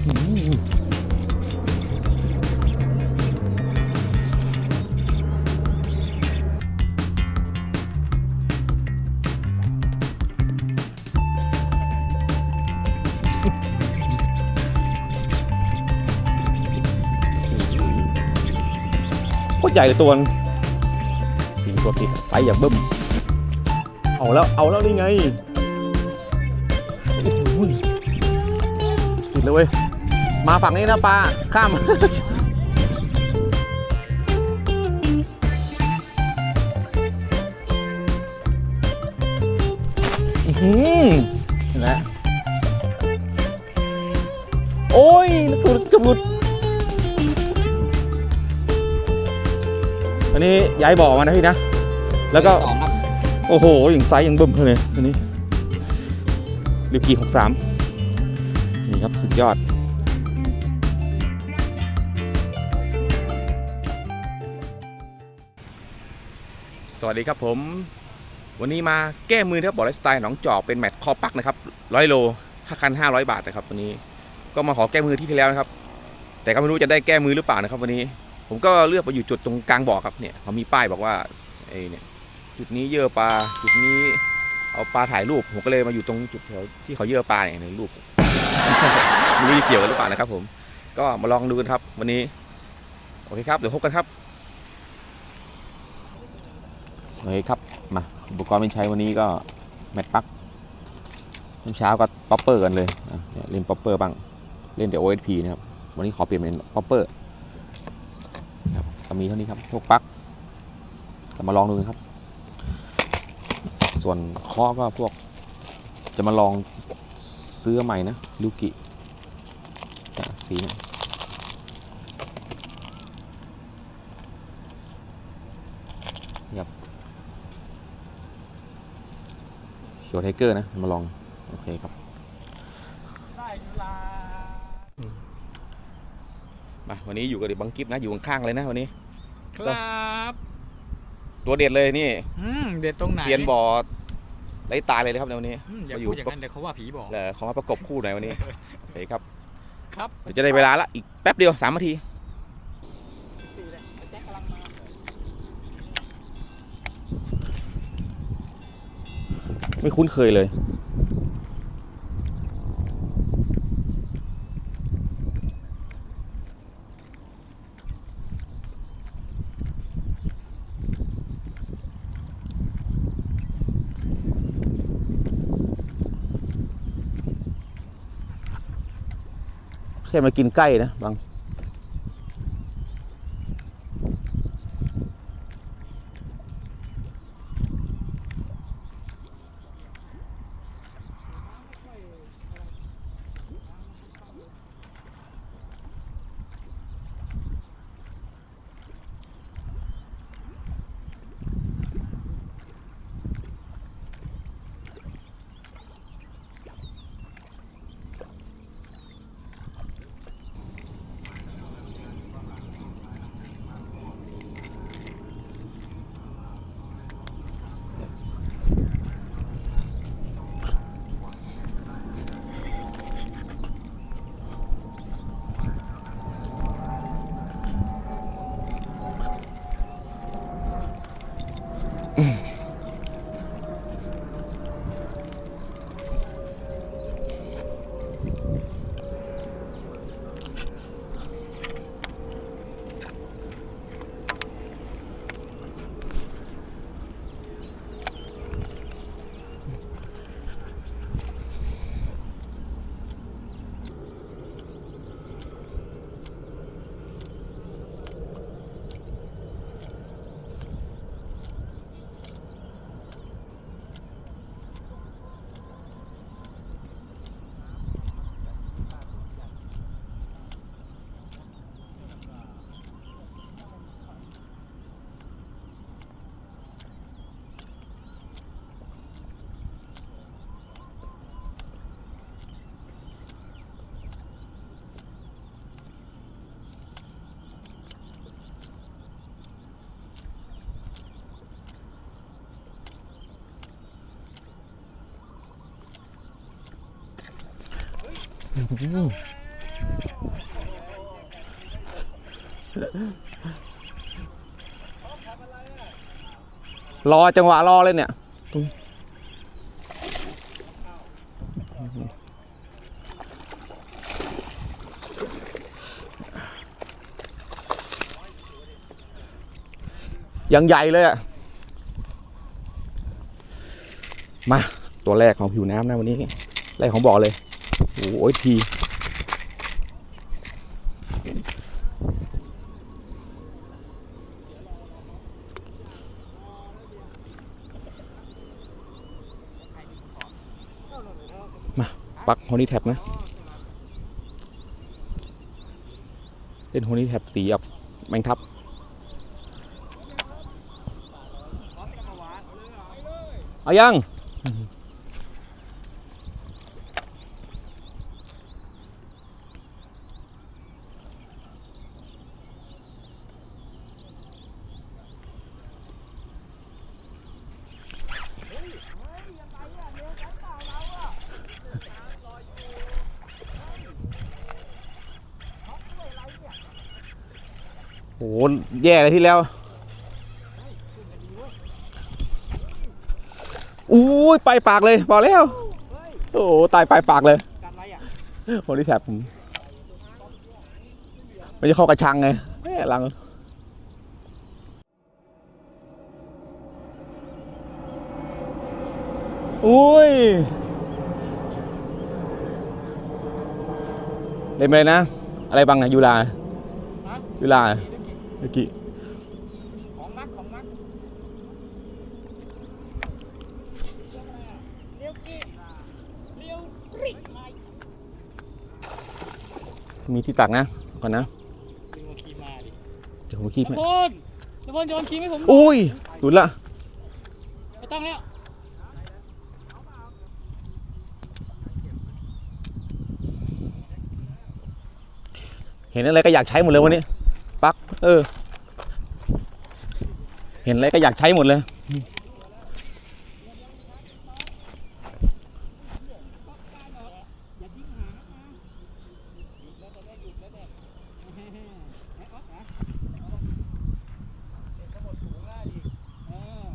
โคตรใหญ่เลยตัวนึงสีตัวติดไซส์อย่างเบิ้ม เอาแล้ว เอาแล้วนี่ไงติดเลยเว้ย มาฝั่งนี้นะปลาข้าม อื้อหือเห็นไหมโอ้ยกระกระบุดอันนี้ย้ายบ่อมานะพี่นะ แล้วก็ สองครับโอ้โหอย่างไซส์ยังเบิ่มเลยตัวนี้ลิวกีหกสามนี่ครับ สุดยอด สวัสดีครับผม วันนี้มาแก้มือนะครับบอลไลสไตล์หนองจอกเป็นแมตช์คอปักนะครับร้อยโลค่าคันห้าร้อยบาทนะครับวันนี้ก็มาขอแก้มือที่ที่แล้วนะครับ แต่ก็ไม่รู้จะได้แก้มือหรือเปล่านะครับ วันนี้ผมก็เลือกไปอยู่จุดตรงกลางบ่อครับเนี่ยเขามีป้ายบอกว่าไอ้เนี่ยจุดนี้เยื่อปลาจุดนี้เอาปลาถ่ายรูปผมก็เลยมาอยู่ตรงจุดแถวที่เขาเยื่อปลาเนี่ยในรูปไม่รู้จะเกี่ยวกันหรือเปล่านะครับ ผม ก็มาลองดูกันครับ วันนี้โอเคครับเดี๋ยวพบกันครับ โอเคครับ มาอุปกรณ์เป็นใช้วันนี้ก็แมตช์ปักเช้าก็ป๊อปเปอร์กันเลยเล่นป๊อปเปอร์บ้าง เล่นแต่ OSP นะครับ วันนี้ขอเปลี่ยนเป็นป๊อปเปอร์ครับก็มีเท่านี้ครับพวกปักก็มาลองดูกันครับ ส่วนข้อก็พวกจะมาลองซื้อใหม่นะลูกิสีนี่ยครับ โชว์ไทเกอร์นะ มาลอง โอเคครับได้เวลามาวันนี้อยู่กับเด็กบังกิฟนะ อยู่ข้างๆเลยนะวันนี้ ครับตัวเด็ดเลยนี่อืมเด็ดตรงไหนเซียนบอร์ดไร้ตายเลยนะครับในวันนี้อืมอย่ามาอยู่พูดอย่างนั้นเดี๋ยวเขาว่าผีบอกเดี๋ยวขอมาประกบคู่หน่อยวันนี้โอเคครับ ครับเดี๋ยวจะได้เวลาละอีกแป๊บเดียวสามนาที ไม่คุ้นเคยเลยใช่มากินใกล้นะบาง รอจังหวะรอเลยเนี่ยยังใหญ่เลยอะมา ตัวแรกของผิวน้ำนะวันนี้แรกของบ่อเลย โอ้ยทีปักโฮนี่แท็บนะเล่นโฮนี่แท็บสีแบบแมงทับเอายัง โหแย่เลยที่แล้วอู้ยไปปากเลยบอกแล้วโอ้โหตายไปปากเลยการไรอะโฮนี่แท็บผมมันจะเข้ากระชังไงแม่หลังอุ้ยเล่นไปเลยนะ อะไรบ้างอะยูลายูลา เมื่อกี้ของมักของมักเลี้ยวกี้เลี้ยวกริ๊กมามีที่ตักนะ ก่อนนะดึงโอคีมาดิเดี๋ยวผมคีบตะให้พนตะพนโยนคีมให้ผมอุ้ยหลุดละ ไม่ต้องแล้วเห็นอะไรก็อยากใช้หมดเลยวันนี้ ปัก เออ เห็นอะไรก็อยากใช้หมดเลย อย่าทิ้งหางนะหยุดแล้วแต่ได้หยุดแล้วแต่แฮ่ๆแฮ่ออกนะเด็กจะหมดถุงง่ายดิเออ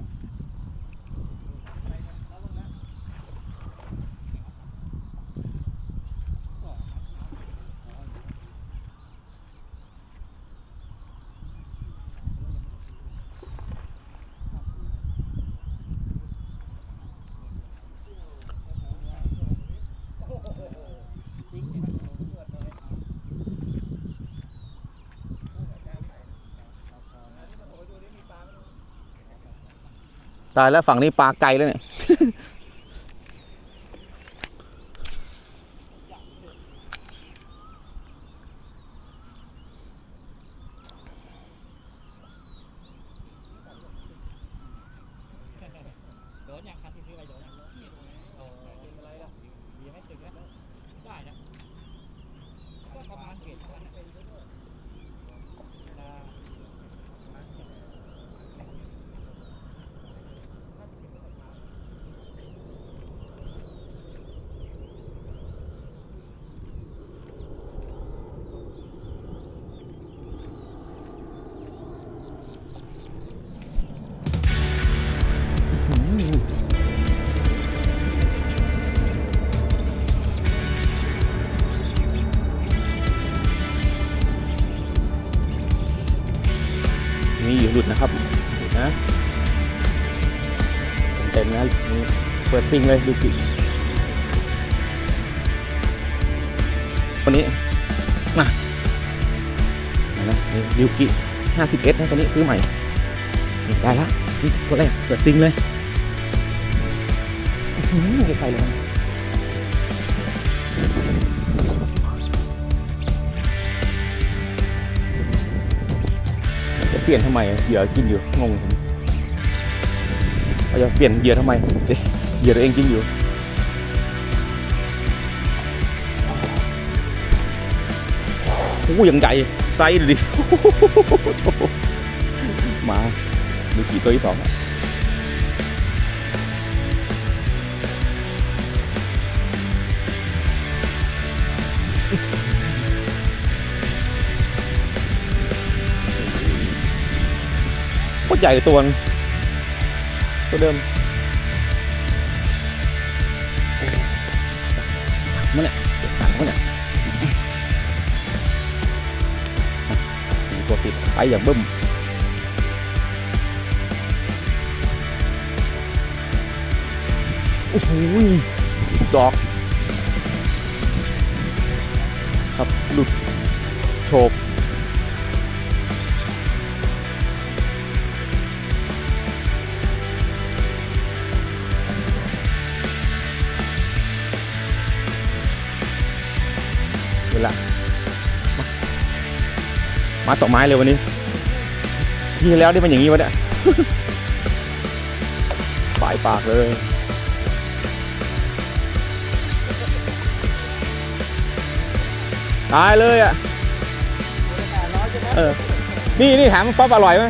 ตายแล้วฝั่งนี้ปลาไกลแล้วเนี่ย เปิงเลยดูกิวันนี้มานะนี่ดิวกิ51นะตัวนี้ซื้อใหม่ นี่ได้ละนี่ตัวแรกเปิดซิงเลยไกลๆเลยนะจะเปลี่ยนทำไมเหยื่อกินอยู่งงผมเราจะเปลี่ยนเหยื่อทำไมเจ๊ เหยียดตัวเองจริงอยู่ โอ้ยังใหญ่ไซส์ดิสมาดูกี่ตัวที่สองโคตรใหญ่ตัวนึงตัวเดิม ติดไซส์อย่างบึ้มโอ้โหดอก ครับหลุดโฉบ มาต่อไม้เลยวันนี้ ที่แล้วได้เป็นอย่างนี้วะเนี่ยปลายปากเลยตายเลยอะเออนี่นี่ถามป๊อปอร่อยไหม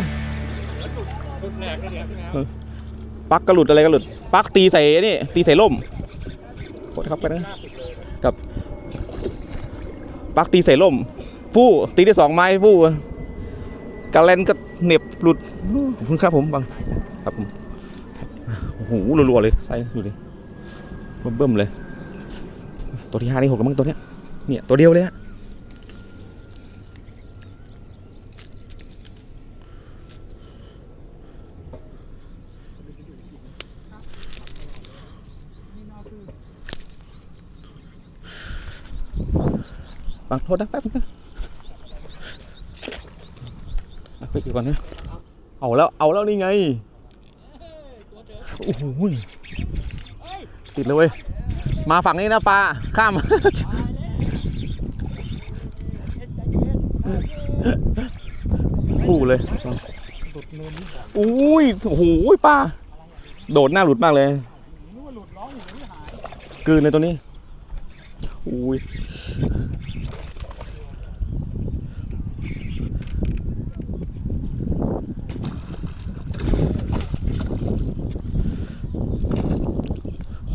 ฝึกแหลกก็เดี๋ยวพี่น้ำปักกระหลุดอะไรกระหลุด ปักตีใส่นี่ตีใส่ล่มกดครับไปนะกับปักตีใส่ล่ม ฟู่ตีได้สองไม้ฟู่กระเลนก็เหน็บหลุดขอบคุณครับผมบังครับผมโอ้โหรัวๆเลยใส่ดูดิเบิ่มๆเลย ตัวที่ห้านี่หกแล้วมั้งตัวเนี้ยเนี่ยตัวเดียวเลยอะบังโทษนะแป๊บนึงนะ เอาไปอีกก่อนนะเอาแล้วเอาแล้วนี่ไงโอ้โหติดเลยเว้ยมาฝั่งนี้นะปลาข้ามคู่เลยอุ้ยโอ้โหปลาโดดหน้าหลุดมากเลยกืนเลยตัวนี้อุ้ย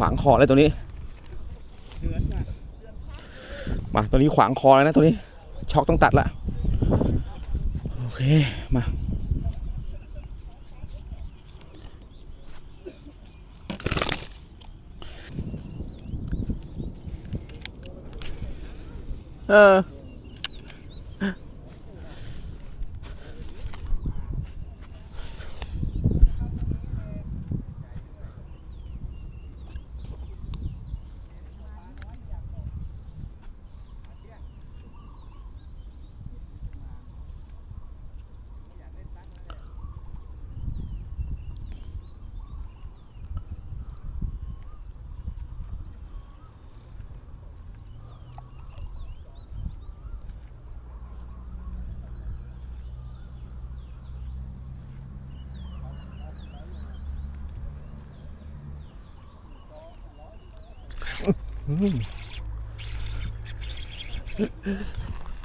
วางคอเลยตัวนี้มาตัวนี้ขวางคอแล้วนะตัวนี้ ช็อกต้องตัดละโอเคมาเออ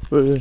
เออ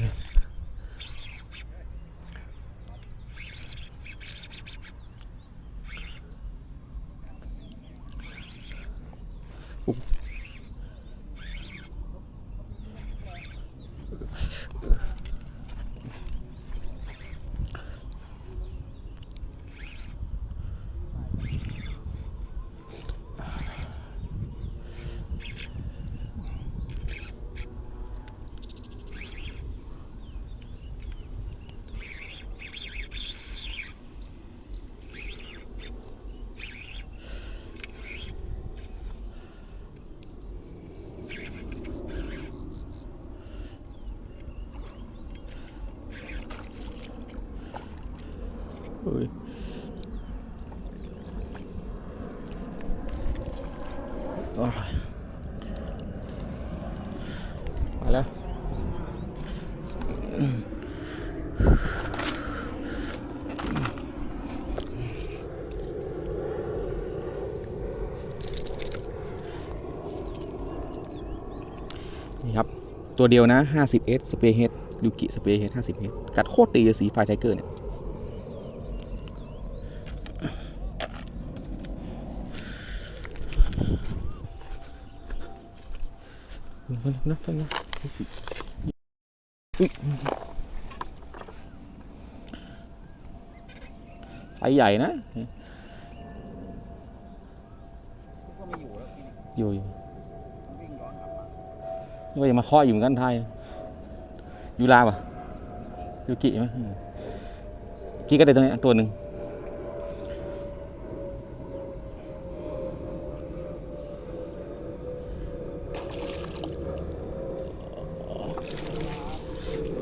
เอ้ยมาแล้วนี่ครับ ตัวเดียวนะ 50S Spray Head ยูกิ Spray Head 50S กัดโคตรตีสีไฟไทเกอร์เนี่ย นะนะไซส์ใหญ่นะ อยู่อยู่อยู่มันวิ่งย้อนกลับมานี่ว่าจะมาเคาะอยู่เหมือนกันไทยยูราป่ะยูกิไหมกิก็ได้ตัวนี้ตัวหนึ่ง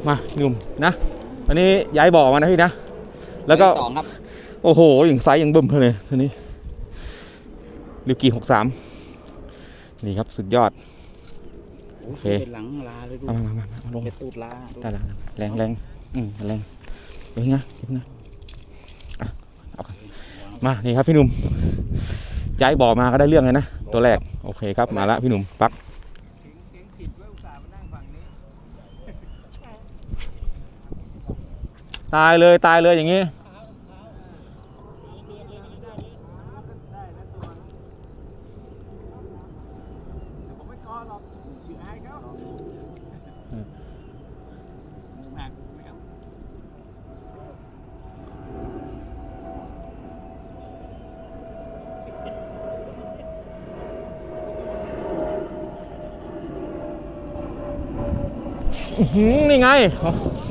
มาหนุ่มนะ อันนี้ย้ายบ่อมานะพี่นะ แล้วก็สองครับ โอ้โหอย่างไซส์อย่างบึ้มเลยทีนี้ลิวกีหกสามนี่ครับสุดยอดโอเคเป็นหลังลาเลยดูเอามามามามาลงเป็นตูดลาดูได้แล้วแรงแรงอืมแรงเดี๋ยวนะเดี๋ยวนะอะเอากันมานี่ครับพี่หนุ่มย้ายบ่อมาก็ได้เรื่องเลยนะตัวแรกโอเคครับมาละพี่หนุ่มปัก เสียงจิตด้วยอุตส่าห์มานั่งฝั่งนี้ ตายเลยตายเลยอย่างนี้นะตัวผมไม่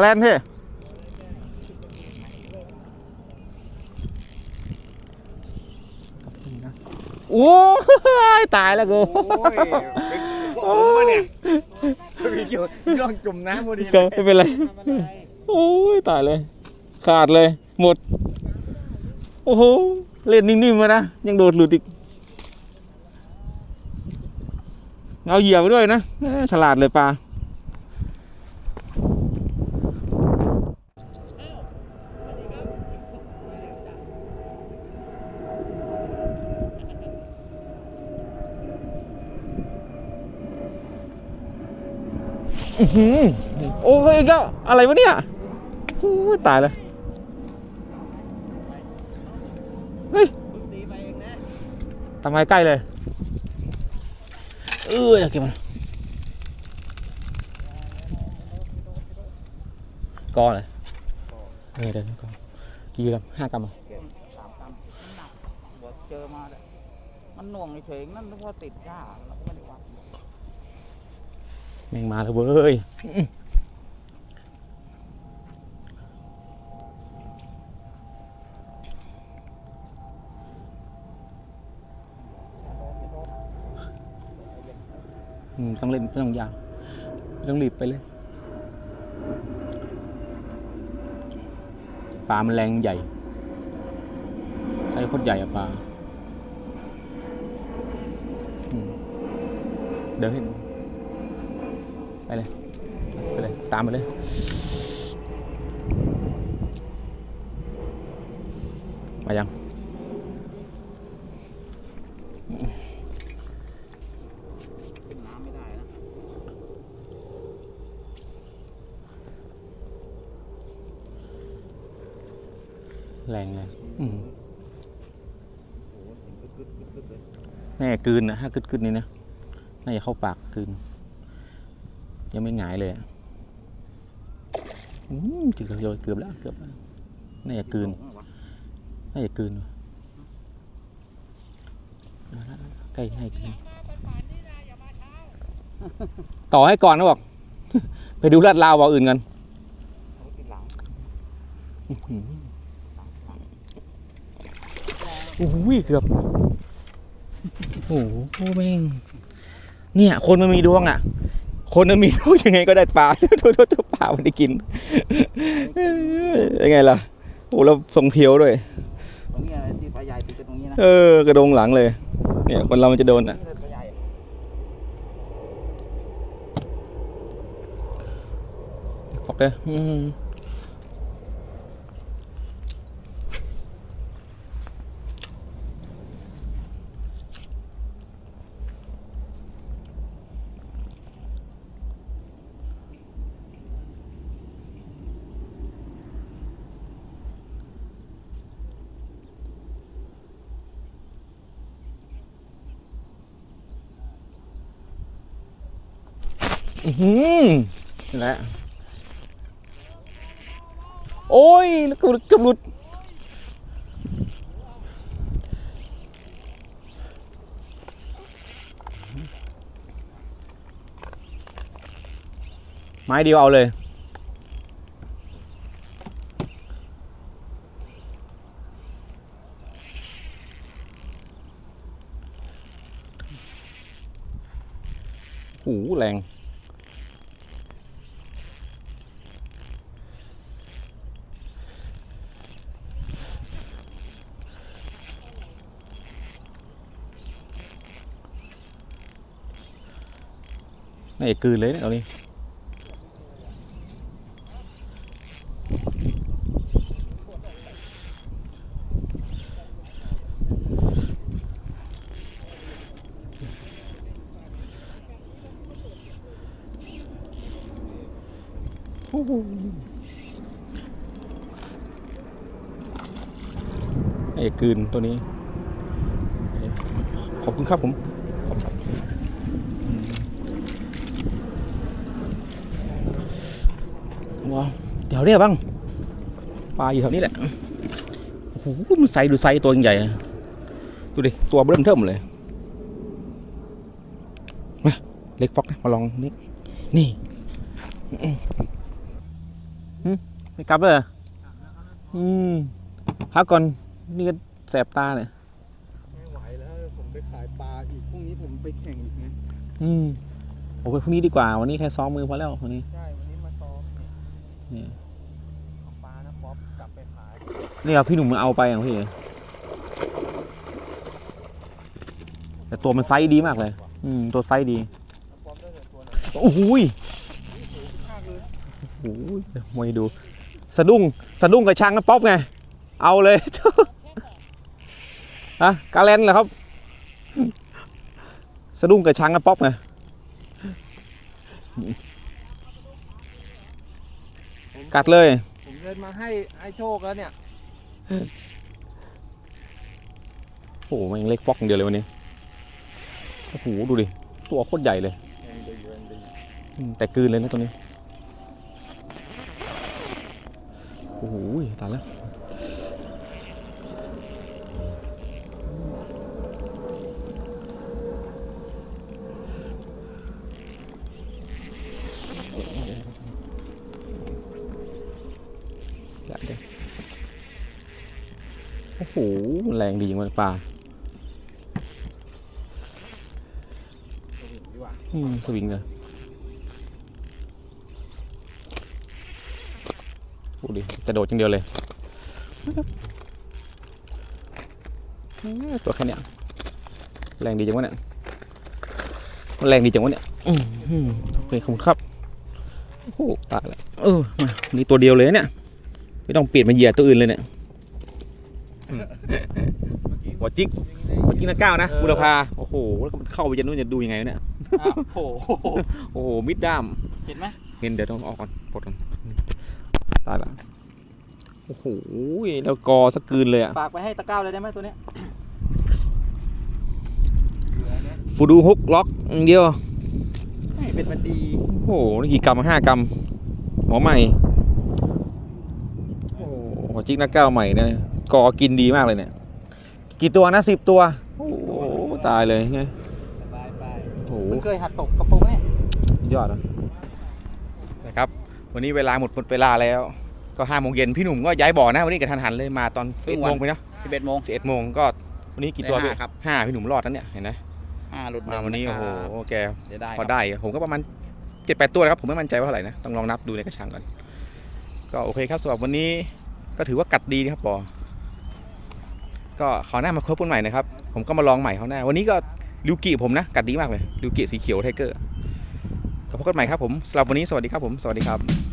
กอหรอกชื่ออายเขาหักไม่เอาอื้อหือนี่ไงอะไรนพี่โอ้ยตายแล้วกูโอ้ยเป็นผมปะเนี่ยพี่อยู่ย่องจุ่มน้ำพอดีก็ไม่เป็นไรโอ้ยตายเลย ขาดเลย หมด โอ้โห เล่นนิ่มๆมานะ ยังโดดหลุดอีก เอาเหยื่อไปด้วยนะเอ้ยฉลาดเลยปลา โอ้ยก็อะไรวะเนี่ยตายเลยเฮ้ยทำไมใกล้เลย เออเดี๋ยวเก็บมันกอเลยเออเดี๋ยวกอกี่กรัมห้ากรัมเหรอเก็บสามกรัมเจอมาเลยมันหน่วงเฉยๆนั่นเพราะติดหญ้าเราก็ไม่ได้วัด แม่งมาแล้วเว้ยต้องเล่นต้องยาวต้องรีบไปเลยปลามันแรงใหญ่ไซส์โคตรใหญ่อะปลาอืมเดินให้ ไปเลย ไปเลย ตามไปเลยมายังขึ้นน้ำไม่ได้นะแรงเลยอืมโอ้โหเห็นกึดกึดกึดกึดเลยแน่กลืนนะถ้ากึดกึดนี่นะ น่าจะเข้าปากกลืน ยังไม่หงายเลยอะอืมจิกเกือบเกือบแล้วเกือบแล้วน่าจะกืนหลงเหรอวะน่าจะกืนใกล้ให้กืนต่อให้ก่อนนะบอก ไปดูลาดลาวบ่ออื่นกันเอาติดหลังอื้อหือโอ้ยเกือบ โอ้โหแม่ง เนี่ย คนมันมีดวงอะ คนมันมีดวงยังไงก็ได้ปลาโทษโทษโทษปลามันได้กินยังไงล่ะโอ้เราทรงเพียวด้วยตรงนี้อะไรที่ปลาใหญ่ติดกันตรงนี้นะเออกระดงหลังเลย เนี่ยคนเรามันจะโดนอะนี่เลยปลาใหญ่ฟอกเด้ออืมอื้อหือนี่แหละ โอ้ยแล้วก็ เกือบหลุดไม้เดียวเอาเลย หูแรง นี่กลืนเลยเนี่ยเอานี่ไอ้กลืนตัวนี้ ขอบคุณครับผม ว้าวเดี๋ยวเรียบ้างปลาอยู่แถวนี้แหละโอ้โหมันไซส์ดูไซส์ตัวใหญ่นะดูดิตัวเริ่มเทิมเลยมาเล็กฟอกนะมาลองนี่นี่อืมอืมไม่กลับเลยเหรออืมพักก่อนนี่ก็แสบตาเนี่ยไม่ไหวแล้วผมไปขายปลาอีกพรุ่งนี้ผมไปแข่งอีกนะอืมโอ้ยพรุ่งนี้ดีกว่าวันนี้แค่ซ้อมมือพอแล้ววันนี้ใช่วันนี้มาซ้อมเนี่ยนี่เอาปลานะป๊อปกลับไปขายนี่ครับพี่หนุ่มมันเอาไปอย่างพี่แต่ตัวมันไซส์ดีมากเลย อืมตัวไซส์ดีป๊อปได้แต่ตัวหนโอ้โหยมากเลยโอ้โหยมวยดู สะดุ้งสะดุ้งกับช้างกับป๊อปไง เอาเลย ฮะกาเลนเหรอครับ สะดุ้งกับช้างกับป๊อปไง กัดเลย ผมเดินมาให้ให้โชคแล้วเนี่ยโอ้โหมันยังเล็กฟอกอย่างเดียวเลยวันนี้โอ้โหดูดิตัวโคตรใหญ่เลยยังดียังดีอืมแต่กลืนเลยนะตัวนี้โอ้โหตายแล้ว แรงดีจริงเลยปลาดีกว่าอืมสวิงเลยโอ้ดิจะโดดอย่างเดียวเลยตัวแค่เนี้ยแรงดีจังวะเนี่ยมันแรงดีจังวะเนี่ยอืมโอเคขอบคุณครับโอ้โหตายแล้วเออมานี่ตัวเดียวเลยเนี่ย ไม่ต้องเปลี่ยนมาเหยียดตัวอื่นเลยเนี่ยอืมหัว จิกหัวจิกนะก้าวนะบุรพาโอ้โหแล้วก็มันเข้าไปยันนู่นจะดูยังไงวะเนี่ยอ้าวโถโอ้โหมิดด้ามเห็นไหมเห็นเดี๋ยวต้องออกก่อนปลดก่อนตายละโอ้โหแล้วกอสักกลืนเลยอะฝากไปให้ตะก้าวเลยได้ไหมตัวเนี้ยฟูดูฮุกล็อกอย่างเดียวให้เป็นมันดีโอ้โหนี่กี่กรัมห้ากรัมหมอใหม่โอ้โหจิกนักก้าวใหม่เนี่ยกอกินดีมากเลยเนี่ย กี่ตัวนะสิบตัว โอ้โหตายเลยไงสบายไปโอ้โหมึงเคยหัดตกกระพงไหมเนี่ยยอดนะนะครับ วันนี้เวลาหมดหมดเวลาแล้ว ก็ห้าโมงเย็นพี่หนุ่มก็ย้ายบ่อนะวันนี้กระทันหันเลยมาตอนครึ่เอ็ดงวัโมนงไปเนาะสิบเอ็ดโมงสิบเอ็ดโมงก็วันนี้กี่ตัวได้พี่ห้าครับห้าพี่หนุ่มรอดแล้วเนี่ยเห็นไหมอ่าหลุดมาวันนี้โอ้โหแกเดี๋ยวได้พอได้ผมก็ประมาณเจ็ดแปดตัวนะครับผมไม่มั่นใจว่าเท่าไหร่นะต้องลองนับดูในกระชังก่อนก็โอเคครับสำหรับวันนี้ก็ถือว่ากัดดีนะครับปอ ก็ขาหน้ามาคบกันใหม่นะครับ ผมก็มาลองใหม่เขาหน้า วันนี้ก็ลิวกิผมนะ กัดดีมากเลยลิวกิสีเขียวไทเกอร์ก็พบกันใหม่ครับผมสำหรับวันนี้สวัสดีครับผม สวัสดีครับ